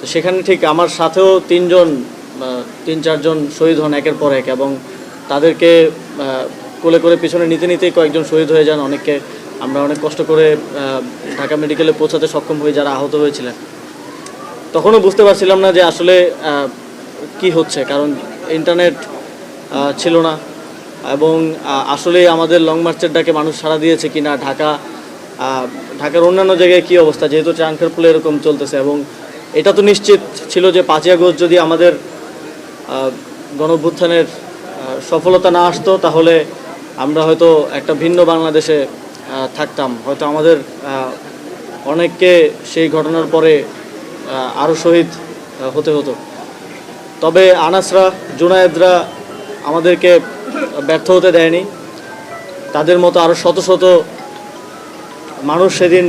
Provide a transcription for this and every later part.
তো সেখানে ঠিক আমার সাথেও তিনজন তিন চারজন শহীদ হন একের পর এক এবং তাদেরকে কোলে করে পিছনে নিতে নিতেই কয়েকজন শহীদ হয়ে যান। অনেককে আমরা অনেক কষ্ট করে ঢাকা মেডিকেলে পৌঁছাতে সক্ষম হই যারা আহত হয়েছিলেন। তখনও বুঝতে পারছিলাম না যে আসলে কি হচ্ছে, কারণ ইন্টারনেট ছিল না এবং আসলে আমাদের লং মার্চের ডাকে মানুষ সাড়া দিয়েছে কিনা, ঢাকা ঢাকার অন্যান্য জায়গায় কি অবস্থা? যেহেতু চাঙ্কের পুলে এরকম চলতেছে এবং এটা তো নিশ্চিত ছিল যে পাঁচই আগস্ট যদি আমাদের আহ, সফলতা না আসতো তাহলে আমরা হয়তো একটা ভিন্ন বাংলাদেশে থাকতাম। হয়তো আমাদের অনেককে সেই ঘটনার পরে আরও শহীদ হতে হতো। তবে আনাসরা জুনায়েদরা আমাদেরকে ব্যর্থ হতে দেয়নি। তাদের মতো আরও শত শত মানুষ সেদিন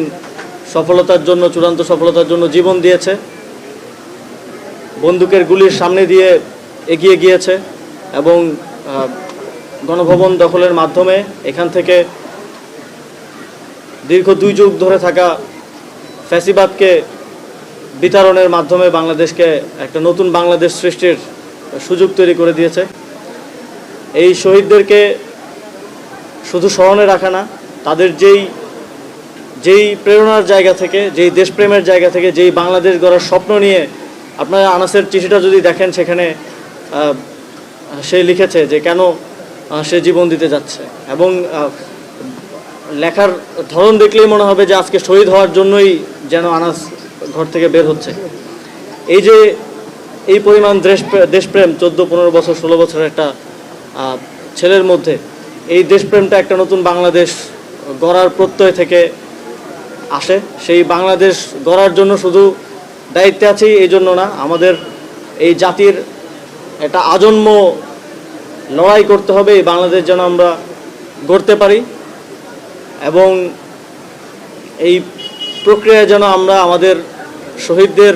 সফলতার জন্য, চূড়ান্ত সফলতার জন্য জীবন দিয়েছে। বন্দুকের গুলির সামনে দিয়ে এগিয়ে গিয়েছে এবং গণভবন দখলের মাধ্যমে এখান থেকে দীর্ঘ দুই যুগ ধরে থাকা ফ্যাসিবাদকে বিতরণের মাধ্যমে বাংলাদেশকে একটা নতুন বাংলাদেশ সৃষ্টির সুযোগ তৈরি করে দিয়েছে। এই শহীদদেরকে শুধু স্মরণে রাখা না, তাদের যেই যেই প্রেরণার জায়গা থেকে, যেই দেশপ্রেমের জায়গা থেকে, যেই বাংলাদেশ গড়ার স্বপ্ন নিয়ে আপনারা আনাসের চিঠিটা যদি দেখেন সেখানে সে লিখেছে যে কেন সে জীবন দিতে যাচ্ছে। এবং লেখার ধরন দেখলেই মনে হবে যে আজকে শহীদ হওয়ার জন্যই যেন আনাস ঘর থেকে বের হচ্ছে। এই যে এই পরিমাণ দেশ দেশপ্রেম চোদ্দ, পনেরো বছর, ষোলো বছরের একটা ছেলের মধ্যে, এই দেশপ্রেমটা একটা নতুন বাংলাদেশ গড়ার প্রত্যয় থেকে আসে। সেই বাংলাদেশ গড়ার জন্য শুধু দায়িত্বে আছি এই জন্য না, আমাদের এই জাতির একটা আজন্ম লড়াই করতে হবে, এই বাংলাদেশ যেন আমরা গড়তে পারি। এবং এই প্রক্রিয়ায় যেন আমরা আমাদের শহীদদের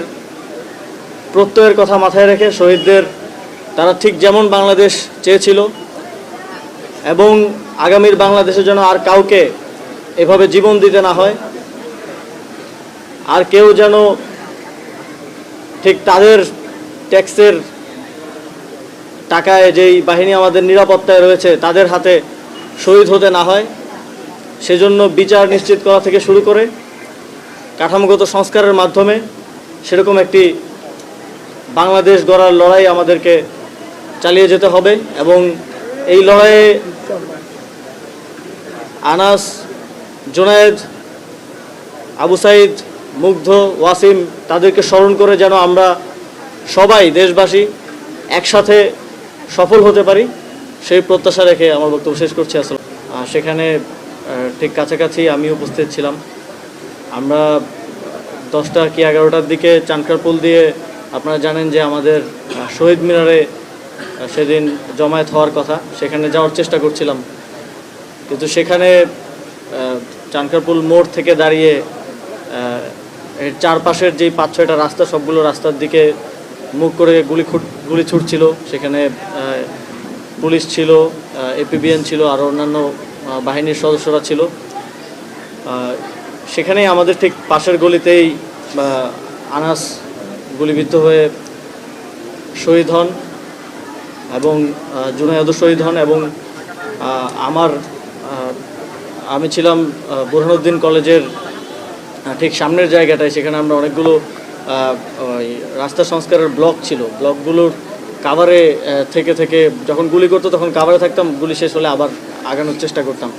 প্রত্যয়ের কথা মাথায় রেখে শহীদদের, তারা ঠিক যেমন বাংলাদেশ চেয়েছিল, এবং আগামীর বাংলাদেশে যেন আর কাউকে এভাবে জীবন দিতে না হয়। আর কেউ যেন ঠিক তাদের ট্যাক্সের টাকায় যেই বাহিনী আমাদের নিরাপত্তায় রয়েছে, তাদের হাতে শহীদ হতে না হয়, সেজন্য বিচার নিশ্চিত করা থেকে শুরু করে কাঠামোগত সংস্কারের মাধ্যমে সেরকম একটি বাংলাদেশ গড়ার লড়াই আমাদেরকে চালিয়ে যেতে হবে এবং এই লড়াইয়ে আনাস, জোনায়েদ, আবু সাইদ মুগ্ধ, ওয়াসিম, তাদেরকে স্মরণ করে যেন আমরা সবাই দেশবাসী একসাথে সফল হতে পারি, সেই প্রত্যাশা রেখে আমার বক্তব্য শেষ করছি। আসলে সেখানে ঠিক কাছাকাছি আমি উপস্থিত ছিলাম। আমরা দশটা কি এগারোটার দিকে চানকার পুল দিয়ে আপনারা জানেন যে আমাদের শহীদ মিনারে সেদিন জমায়েত হওয়ার কথা, সেখানে যাওয়ার চেষ্টা করছিলাম। কিন্তু সেখানে চানকারপুল মোড় থেকে দাঁড়িয়ে এর চারপাশের যেই পাঁচ ছয়টা রাস্তা সবগুলো রাস্তার দিকে মুখ করে গুলি গুলি ছুটছিল। সেখানে পুলিশ ছিল এপিবিএন ছিল আর অন্যান্য বাহিনীর সদস্যরা ছিল। সেখানেই আমাদের ঠিক পাশের গলিতেই আনাস গুলিবিদ্ধ হয়ে শহীদ হন এবং আহ, জুনায়দও শহীদ হন এবং আমার আমি ছিলাম বুরহানুদ্দিন কলেজের ঠিক সামনের জায়গাটায় সেখানে আমরা অনেকগুলো রাস্তা সংস্কারের ব্লক ছিল। ব্লকগুলোর কাভারে থেকে থেকে যখন গুলি করতো তখন কাভারে থাকতাম, গুলি শেষ হলে আবার আগানোর চেষ্টা করতাম।